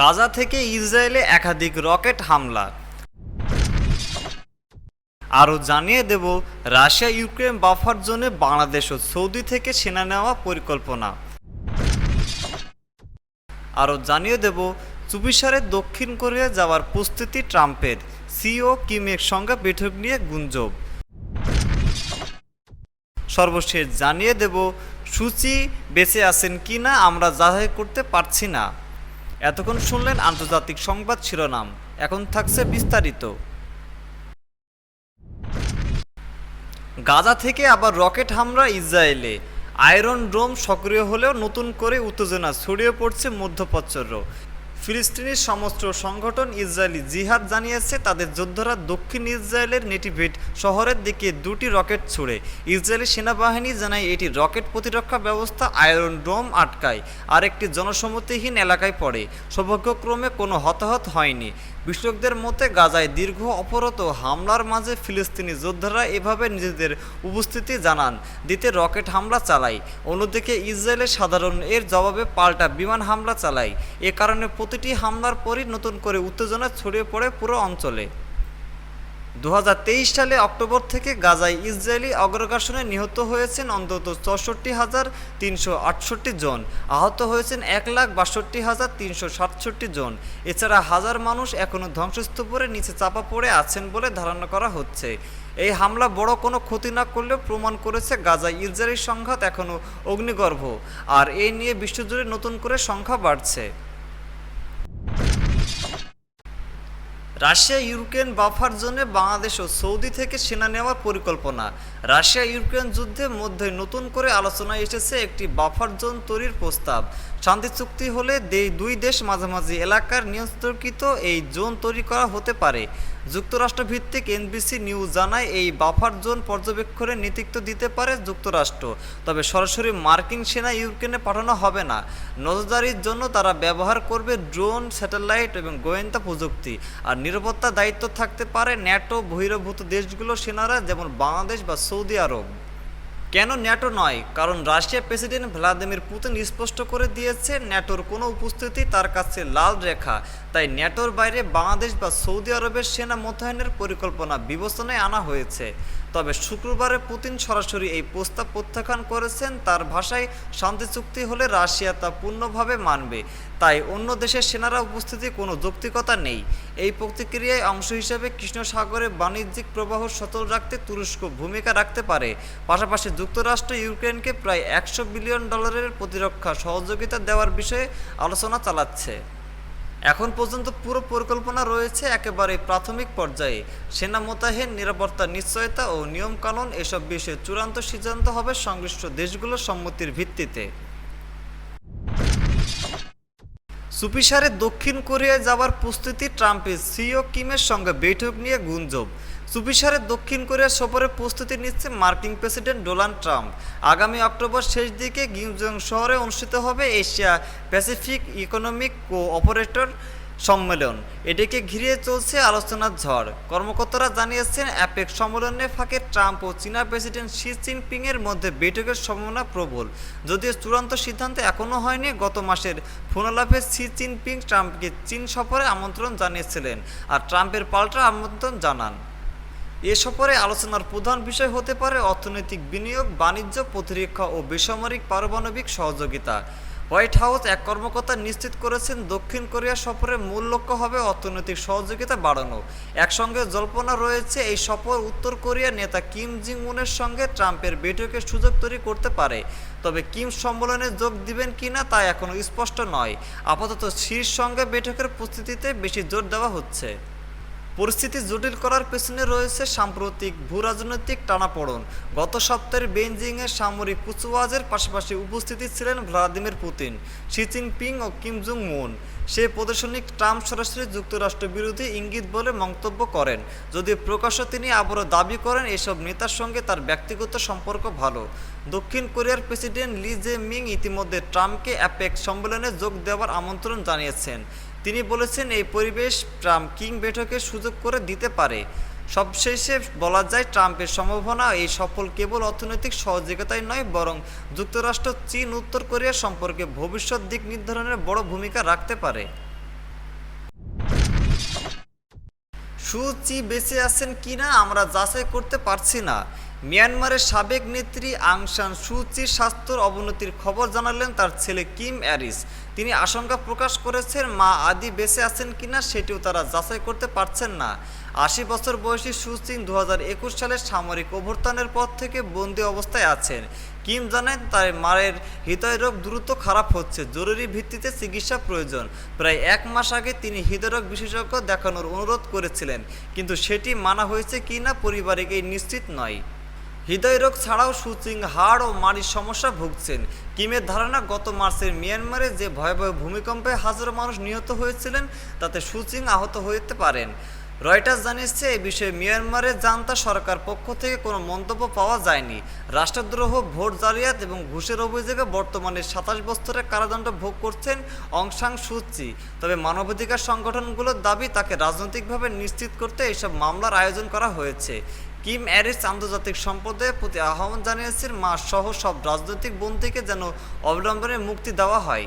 গাজা থেকে ইসরায়েলে একাধিক রকেট হামলা। আরও জানিয়ে দেব, রাশিয়া ইউক্রেন বাফার জোনে বাংলাদেশ ও সৌদি থেকে সেনা নেওয়া পরিকল্পনা। আরও জানিয়ে দেব চুবিসারে দক্ষিণ কোরিয়া যাওয়ার প্রস্তুতি ট্রাম্পের। সিও কিমের সঙ্গে বৈঠক নিয়ে গুঞ্জব। সর্বশেষ জানিয়ে দেব, সূচি বেঁচে আছেন কি না আমরা যাচাই করতে পারছি না। এতক্ষণ শুনলেন আন্তর্জাতিক সংবাদ শিরোনাম। এখন থাকছে বিস্তারিত। গাজা থেকে আবার রকেট হামলা ইসরায়েলে। আয়রন ড্রোম সক্রিয় হলেও নতুন করে উত্তেজনা ছড়িয়ে পড়ছে মধ্যপ্রাচ্যর ফিলিস্তিনি সমস্ত সংগঠন ইসরায়েলি জিহাদ জানিয়েছে, তাদের যোদ্ধারা দক্ষিণ ইসরায়েলের নেটিভেট শহরের দিকে দুটি রকেট ছুড়ে। ইসরায়েলি সেনাবাহিনী জানায়, এটি রকেট প্রতিরক্ষা ব্যবস্থা আয়রন ডোম আটকায় আর একটি জনসম্মতিহীন এলাকায় পড়ে। সৌভাগ্যক্রমে কোনো হতাহত হয়নি। বিশ্লেষকদের মতে, গাজায় দীর্ঘ অপরত হামলার মাঝে ফিলিস্তিনি যোদ্ধারা এভাবে নিজেদের উপস্থিতি জানান, দিতে রকেট হামলা চালায়। অন্যদিকে, ইসরায়েলের সাধারণ এর জবাবে পাল্টা বিমান হামলা চালায়। এ কারণে প্রতিটি হামলার পরই নতুন করে উত্তেজনা ছড়িয়ে পড়ে পুরো অঞ্চলে। দু হাজার তেইশ সালে অক্টোবর থেকে গাজায় ইসরায়েলি অগ্রগাসনে নিহত হয়েছেন অন্তত চৌষট্টি হাজার তিনশো আটষট্টি জন, আহত হয়েছেন এক লাখ বাষট্টি হাজার তিনশো সাতষট্টি জন। এছাড়া হাজার মানুষ এখনও ধ্বংসস্তূপের নিচে চাপা পড়ে আছেন বলে ধারণা করা হচ্ছে। এই হামলা বড় কোনো ক্ষতি না করলেও প্রমাণ করেছে গাজায় ইসরায়েলি সংঘাত এখনও অগ্নিগর্ভ, আর এই নিয়ে বিশ্বজুড়ে নতুন করে সংখ্যা বাড়ছে। রাশিয়া, ইউক্রেন বাফার জোনে বাংলাদেশ ও সৌদি থেকে সেনা নেওয়ার পরিকল্পনা। রাশিয়া, ইউক্রেন যুদ্ধে মধ্যে নতুন করে আলোচনায় এসেছে একটি বাফার জোন তৈরির প্রস্তাব। শান্তি চুক্তি হলে দুই দেশ মাঝামাঝি এলাকার নিয়ন্ত্রিত এই জোন তৈরি করা হতে পারে। যুক্তরাষ্ট্র ভিত্তিক এনবিসি নিউজ জানায়, এই বাফার জোন পর্যবেক্ষণে নেতৃত্ব দিতে পারে যুক্তরাষ্ট্র। তবে সরাসরি মার্কিন সেনা ইউক্রেনে পাঠানো হবে না। নজরদারির জন্য তারা ব্যবহার করবে ড্রোন, স্যাটেলাইট এবং গোয়েন্দা প্রযুক্তি। আর নিরাপত্তা দায়িত্ব থাকতে পারে ন্যাটো বহিরভূত দেশগুলো সেনারা, যেমন বাংলাদেশ বা সৌদি আরব। কেন ন্যাটো নয়? কারণ রাশিয়া প্রেসিডেন্ট ভ্লাদিমির পুতিন স্পষ্ট করে দিয়েছে, ন্যাটোর কোনো উপস্থিতি তার কাছে লাল রেখা। তাই ন্যাটোর বাইরে বাংলাদেশ বা সৌদি আরবের সেনা মোতায়েনের পরিকল্পনা বিবেচনায় আনা হয়েছে। তবে শুক্রবারে পুতিন সরাসরি এই প্রস্তাব প্রত্যাখ্যান করেছেন, তার ভাষায় শান্তি চুক্তি হলে রাশিয়া তা পূর্ণভাবে মানবে। তাই অন্য দেশের সেনারা উপস্থিতি কোনো যৌক্তিকতা নেই। এই প্রতিক্রিয়ায় অংশ হিসেবে কৃষ্ণ সাগরে বাণিজ্যিক প্রবাহ সচল রাখতে তুরস্ক ভূমিকা রাখতে পারে। পাশাপাশি যুক্তরাষ্ট্র ইউক্রেনকে প্রায় একশো বিলিয়ন ডলারের প্রতিরক্ষা সহযোগিতা দেওয়ার বিষয়ে আলোচনা চালাচ্ছে। এখন পর্যন্ত পুরো পরিকল্পনা রয়েছে একেবারে প্রাথমিক পর্যায়ে। সেনা মোতায়েন, নিরাপত্তা নিশ্চয়তা ও নিয়মকানুন এসব বিষয়ে চূড়ান্ত সিদ্ধান্ত হবে সংশ্লিষ্ট দেশগুলোর সম্মতির ভিত্তিতে। সুপিসারে দক্ষিণ কোরিয়ায় যাওয়ার প্রস্তুতি ট্রাম্পের সিও কিমের সঙ্গে বৈঠক নিয়ে গুঞ্জব সুপিসারে দক্ষিণ কোরিয়া সফরে প্রস্তুতি নিচ্ছে মার্কিন প্রেসিডেন্ট ডোনাল্ড ট্রাম্প। আগামী অক্টোবর শেষ দিকে গিমজং শহরে অনুষ্ঠিত হবে Asia Pacific economic co operator সম্মেলন। এটিকে ঘিরে চলছে আলোচনার ঝড়। কর্মকর্তারা জানিয়েছেন, অ্যাপেক সম্মেলনে ফাঁকে ট্রাম্প ও চীনা প্রেসিডেন্ট শি জিনপিংয়ের মধ্যে বৈঠকের সম্ভাবনা প্রবল। যদিও চূড়ান্ত সিদ্ধান্ত এখনও হয়নি, গত মাসের ফোনালাপে শি জিনপিং ট্রাম্পকে চীন সফরে আমন্ত্রণ জানিয়েছিলেন। আর ট্রাম্পের পাল্টা আমন্ত্রণ জানান। এ সফরে আলোচনার প্রধান বিষয় হতে পারে অর্থনৈতিক বিনিয়োগ, বাণিজ্য, প্রতিরক্ষা ও বেসামরিক পারমাণবিক সহযোগিতা। হোয়াইট হাউস এক কর্মকর্তা নিশ্চিত করেছেন, দক্ষিণ কোরিয়া সফরের মূল লক্ষ্য হবে অর্থনৈতিক সহযোগিতা বাড়ানো। একসঙ্গে জল্পনা রয়েছে, এই সফর উত্তর কোরিয়ার নেতা কিম জিং উনের সঙ্গে ট্রাম্পের বৈঠকের সুযোগ তৈরি করতে পারে। তবে কিম সম্মেলনে যোগ দিবেন কিনা তা এখনও স্পষ্ট নয়। আপাতত শীর্ষ সঙ্গে বৈঠকের প্রস্তুতিতে বেশি জোর দেওয়া হচ্ছে। পরিস্থিতি জটিল করার পেছনে রয়েছে সাম্প্রতিক ভূরাজনৈতিক টানাপোড়ন। গত সপ্তাহের বেইজিংয়ের সামরিক কুচওয়াজের পাশাপাশি উপস্থিতি ছিলেন ভ্লাদিমির পুতিন, শি জিনপিং ও কিম জং মুন সে প্রদর্শনী ট্রাম্প সরাসরি যুক্তরাষ্ট্র বিরোধী ইঙ্গিত বলে মন্তব্য করেন। যদিও প্রকাশ্য তিনি আবারও দাবি করেন, এসব নেতার সঙ্গে তার ব্যক্তিগত সম্পর্ক ভালো। দক্ষিণ কোরিয়ার প্রেসিডেন্ট লি জে মিং ইতিমধ্যে ট্রাম্পকে অ্যাপেক সম্মেলনে যোগ দেওয়ার আমন্ত্রণ জানিয়েছেন। তিনি বলেছেন, এই পরিবেশ ট্রাম্প কিং বৈঠকে সুযোগ করে দিতে পারে। সবশেষে বলা যায়, ট্রাম্পের সম্ভাবনা এই সফল কেবল অর্থনৈতিক সহযোগিতায় নয়, বরং যুক্তরাষ্ট্র, চীন, উত্তর কোরিয়া সম্পর্কে ভবিষ্যৎ দিক নির্ধারণের বড় ভূমিকা রাখতে পারে। সুচি বেঁচে আছেন কিনা আমরা যাচাই করতে পারছি না। মিয়ানমারের সাবেক নেত্রী আংসান সু চির স্বাস্থ্যর অবনতির খবর জানালেন তার ছেলে কিম অ্যারিস। তিনি আশঙ্কা প্রকাশ করেছেন, মা আদি বেঁচে আছেন কিনা সেটিও তারা যাচাই করতে পারছেন না। আশি বছর বয়সী সু চিং দু সালে সামরিক অভ্যর্থনের পর থেকে বন্দি অবস্থায় আছেন। কিম জানান, তার মায়ের হৃদয়রোগ দ্রুত খারাপ হচ্ছে, জরুরি ভিত্তিতে চিকিৎসা প্রয়োজন। প্রায় এক মাস আগে তিনি হৃদয়রোগ বিশেষজ্ঞ দেখানোর অনুরোধ করেছিলেন, কিন্তু সেটি মানা হয়েছে কি না পারিবারিক এই নিশ্চিত নয়। হৃদয়রোগ ছাড়াও সুচিং, হাড় ও মাড়ির সমস্যা ভুগছেন। কিমের ধারণা, গত মার্চের মিয়ানমারে যে ভয়াবহ ভূমিকম্পে হাজারো মানুষ নিহত হয়েছিলেন, তাতে সুচিং আহত হতে পারেন। রয়টার্স জানিয়েছে, এ বিষয়ে মিয়ানমারের জান্তা সরকার পক্ষ থেকে কোনো মন্তব্য পাওয়া যায়নি। রাষ্ট্রদ্রোহ, ভোট জালিয়াত এবং ঘুষের অভিযোগে বর্তমানে সাতাশ বছরের কারাদণ্ড ভোগ করছেন অংশাং সুচি। তবে মানবাধিকার সংগঠনগুলোর দাবি তাকে রাজনৈতিকভাবে নিশ্চিত করতে এইসব মামলার আয়োজন করা হয়েছে। কিম অ্যারিস আন্তর্জাতিক সম্প্রদায়ের প্রতি আহ্বান জানিয়েছেন মা সহ সব রাজনৈতিক বন্দীকে যেন অবিলম্বনে মুক্তি দেওয়া হয়।